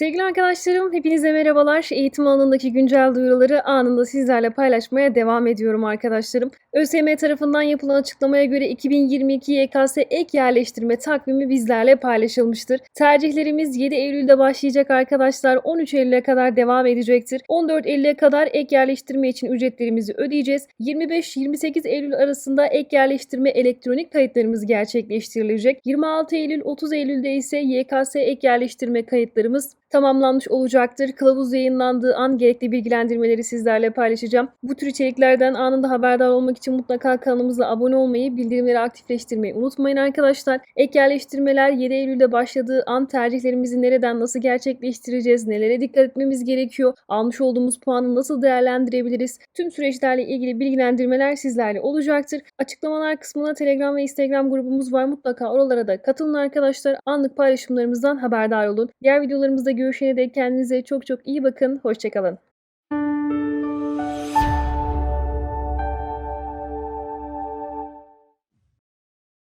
Sevgili arkadaşlarım, hepinize merhabalar. Eğitim alanındaki güncel duyuruları anında sizlerle paylaşmaya devam ediyorum arkadaşlarım. ÖSYM tarafından yapılan açıklamaya göre 2022 YKS ek yerleştirme takvimi bizlerle paylaşılmıştır. Tercihlerimiz 7 Eylül'de başlayacak arkadaşlar. 13 Eylül'e kadar devam edecektir. 14 Eylül'e kadar ek yerleştirme için ücretlerimizi ödeyeceğiz. 25-28 Eylül arasında ek yerleştirme elektronik kayıtlarımız gerçekleştirilecek. 26 Eylül 30 Eylül'de ise YKS ek yerleştirme kayıtlarımız tamamlanmış olacaktır. Kılavuz yayınlandığı an gerekli bilgilendirmeleri sizlerle paylaşacağım. Bu tür içeriklerden anında haberdar olmak için mutlaka kanalımıza abone olmayı, bildirimleri aktifleştirmeyi unutmayın arkadaşlar. Ek yerleştirmeler 7 Eylül'de başladığı an tercihlerimizi nereden nasıl gerçekleştireceğiz, nelere dikkat etmemiz gerekiyor, almış olduğumuz puanı nasıl değerlendirebiliriz, tüm süreçlerle ilgili bilgilendirmeler sizlerle olacaktır. Açıklamalar kısmına Telegram ve Instagram grubumuz var. Mutlaka oralara da katılın arkadaşlar. Anlık paylaşımlarımızdan haberdar olun. Diğer videolarımızda görüşene dek kendinize çok çok iyi bakın. Hoşçakalın.